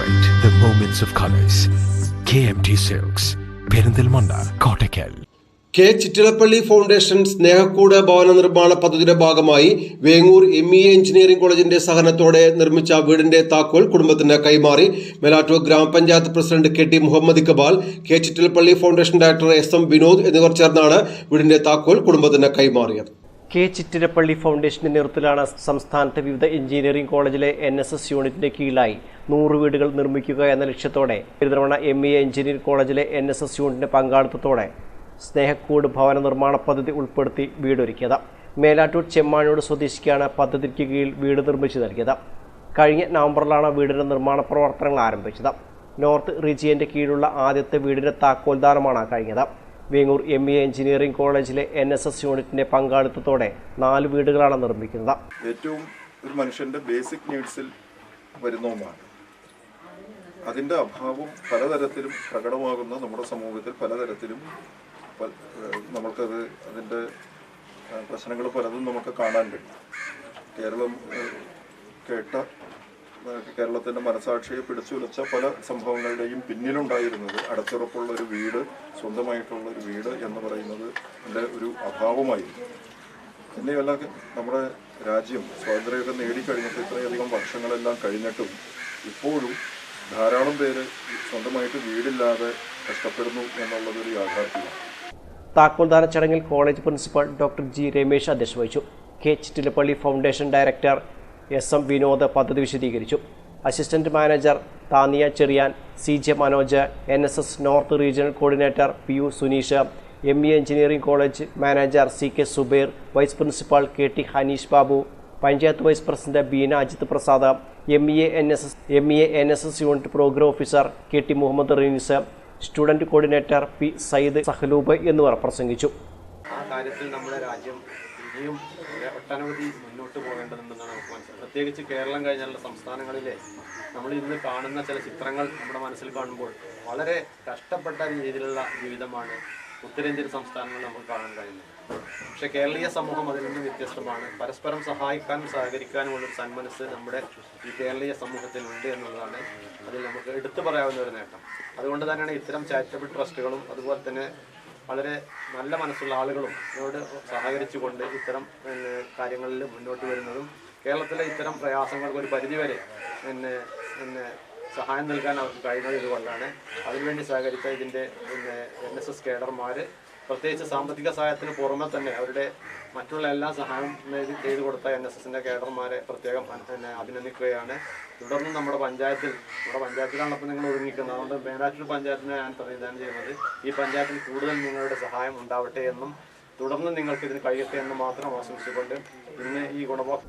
Celebrate the moments of colors. KMT Silks, Perinthalmanna Kottakkal K Chittilappally foundation Snehakkoodu ഭവന നിർമ്മാണ പദ്ധതിയുടെ ഭാഗമായി വേങ്ങൂർ എം ഇ എഞ്ചിനീയറിംഗ് കോളേജിന്റെ സഹനത്തോടെ നിർമ്മിച്ച വീടിന്റെ താക്കോൽ കുടുംബത്തിന് കൈമാറി. മെലാറ്റൂർ ഗ്രാമപഞ്ചായത്ത് president K T Muhammad Iqbal K Chittilappally foundation director S M Vinod എന്നിവർ ചേർന്നാണ് വീടിന്റെ താക്കോൽ കുടുംബത്തിന് കൈമാറിയത്. കെ ചിറ്റിരപ്പള്ളി ഫൗണ്ടേഷന്റെ നേതൃത്വത്തിലാണ് സംസ്ഥാനത്തെ വിവിധ എഞ്ചിനീയറിംഗ് കോളേജിലെ എൻ എസ് എസ് യൂണിറ്റിന്റെ കീഴിലായി നൂറ് വീടുകൾ നിർമ്മിക്കുക എന്ന ലക്ഷ്യത്തോടെ പെരുതവണ എം ഇ എഞ്ചിനീയറിംഗ് കോളേജിലെ എൻ എസ് എസ് യൂണിറ്റിന്റെ പങ്കാളിത്തത്തോടെ സ്നേഹക്കൂട് ഭവന നിർമ്മാണ പദ്ധതി ഉൾപ്പെടുത്തി വീടൊരുക്കിയത്. മേലാറ്റൂർ ചെമ്മാനോട് സ്വദേശിക്കാണ് പദ്ധതിക്ക് കീഴിൽ വീട് നിർമ്മിച്ചു നൽകിയത്. കഴിഞ്ഞ നവംബറിലാണ് വീടിന്റെ നിർമ്മാണ പ്രവർത്തനങ്ങൾ ആരംഭിച്ചത്. നോർത്ത് റീജിയന്റെ കീഴിലുള്ള ആദ്യത്തെ വീടിന്റെ താക്കോൽദാനമാണ് കഴിഞ്ഞത്. വേങ്ങൂർ എം ഇ എഞ്ചിനീയറിംഗ് കോളേജിലെ എൻ എസ് എസ് യൂണിറ്റിന്റെ പങ്കാളിത്തത്തോടെ നാല് വീടുകളാണ് നിർമ്മിക്കുന്നത്. ഏറ്റവും ഒരു മനുഷ്യന്റെ ബേസിക് നീഡ്സിൽ വരുന്ന ഒന്നാണ്. അതിന്റെ അഭാവം പലതരത്തിലും പ്രകടമാകുന്ന നമ്മുടെ സമൂഹത്തിൽ പലതരത്തിലും നമ്മൾക്കത് അതിന്റെ പ്രശ്നങ്ങൾ പലതും നമുക്ക് കാണാൻ കഴിയും. കേരളം കേട്ട കേരളത്തിന്റെ മനസാക്ഷിയെ പിടിച്ചുലച്ച പല സംഭവങ്ങളുടെയും പിന്നിലുണ്ടായിരുന്നത് അടച്ചുറപ്പുള്ള ഒരു വീട് സ്വന്തമായിട്ടുള്ള ഒരു വീട് എന്ന് പറയുന്നത് എന്റെ ഒരു അഭാവമായിരുന്നു. തന്നെയല്ല നമ്മുടെ രാജ്യം സ്വാതന്ത്ര്യമൊക്കെ നേടിക്കഴിഞ്ഞിട്ട് ഇത്രയധികം വർഷങ്ങളെല്ലാം കഴിഞ്ഞിട്ടും ഇപ്പോഴും ധാരാളം പേര് സ്വന്തമായിട്ട് വീടില്ലാതെ കഷ്ടപ്പെടുന്നു എന്നുള്ളതൊരു യാഥാർത്ഥ്യമാണ്. താക്കോൽദാന ചടങ്ങിൽ college principal doctor G Ramesh അധ്യക്ഷ വഹിച്ചു. K Chittilappally foundation director S M Vinod പദ്ധതി വിശദീകരിച്ചു. Assistant manager Thaniya Cherian C J Manoj N S S north regional coordinator P U Suneesh M E engineering college manager C K Zubair vice principal K T Haneesh Babu panchayat vice president Beena Ajith Prasad M E N S S M E A N S S unit programme officer K T Muhammad Reenis student coordinator P Sayyid Sahaloob എന്നിവർ പ്രസംഗിച്ചു. ആ കാര്യത്തിൽ നമ്മുടെ രാജ്യം ഇനിയും ഒട്ടനവധി മുന്നോട്ട് പോകേണ്ടതുണ്ടെന്നാണ് നമുക്ക് മനസ്സിലായത് പ്രത്യേകിച്ച് കേരളം കഴിഞ്ഞാലുള്ള സംസ്ഥാനങ്ങളിലെ നമ്മൾ ഇന്ന് കാണുന്ന ചില ചിത്രങ്ങൾ നമ്മുടെ മനസ്സിൽ കാണുമ്പോൾ വളരെ കഷ്ടപ്പെട്ട രീതിയിലുള്ള ജീവിതമാണ് ഉത്തരേന്ത്യൻ സംസ്ഥാനങ്ങളിൽ നമുക്ക് കാണാൻ കഴിയുന്നത്. പക്ഷെ കേരളീയ സമൂഹം അതിൽ നിന്നും വ്യത്യസ്തമാണ്. പരസ്പരം സഹായിക്കാനും സഹകരിക്കാനുമുള്ളൊരു സന്മനസ് നമ്മുടെ ഈ കേരളീയ സമൂഹത്തിൽ ഉണ്ട് എന്നുള്ളതാണ് അതിൽ നമുക്ക് എടുത്തു പറയാവുന്ന ഒരു നേട്ടം. അതുകൊണ്ട് തന്നെയാണ് ഇത്തരം ചാരിറ്റബിൾ ട്രസ്റ്റുകളും അതുപോലെ തന്നെ വളരെ നല്ല മനസ്സുള്ള ആളുകളും ഇതിനോട് സഹകരിച്ചുകൊണ്ട് ഇത്തരം കാര്യങ്ങളിൽ മുന്നോട്ട് വരുന്നതും കേരളത്തിലെ ഇത്തരം പ്രയാസങ്ങൾക്ക് ഒരു പരിധിവരെ പിന്നെ പിന്നെ സഹായം നൽകാൻ അവർക്ക് കഴിയുന്നത് ഇതുകൊണ്ടാണ്. അതിനുവേണ്ടി സഹകരിച്ച ഇതിന്റെ പിന്നെ എൻ എസ് എസ് കേഡർമാർ പ്രത്യേകിച്ച് സാമ്പത്തിക സഹായത്തിന് പുറമെ തന്നെ അവരുടെ മറ്റുള്ള എല്ലാ സഹായം ചെയ്ത് കൊടുത്ത എൻ എസ് എസിന്റെ കേഡർമാരെ പ്രത്യേകം അഭിനന്ദിക്കുകയാണ്. തുടർന്ന് നമ്മുടെ പഞ്ചായത്തിൽ നമ്മുടെ പഞ്ചായത്തിലാണ് അപ്പോൾ നിങ്ങൾ ഒരുങ്ങിക്കുന്നത് അതുകൊണ്ട് മേലാറ്റൂർ പഞ്ചായത്തിനെ ഞാൻ പ്രതിദാനം ചെയ്യുന്നത്. ഈ പഞ്ചായത്തിൽ കൂടുതൽ നിങ്ങളുടെ സഹായം ഉണ്ടാവട്ടെ എന്നും തുടർന്ന് നിങ്ങൾക്ക് ഇതിന് കഴിയട്ടെ എന്നും മാത്രം ആശംസിച്ചുകൊണ്ട് ഇന്ന് ഈ ഗുണഭോക്തൃ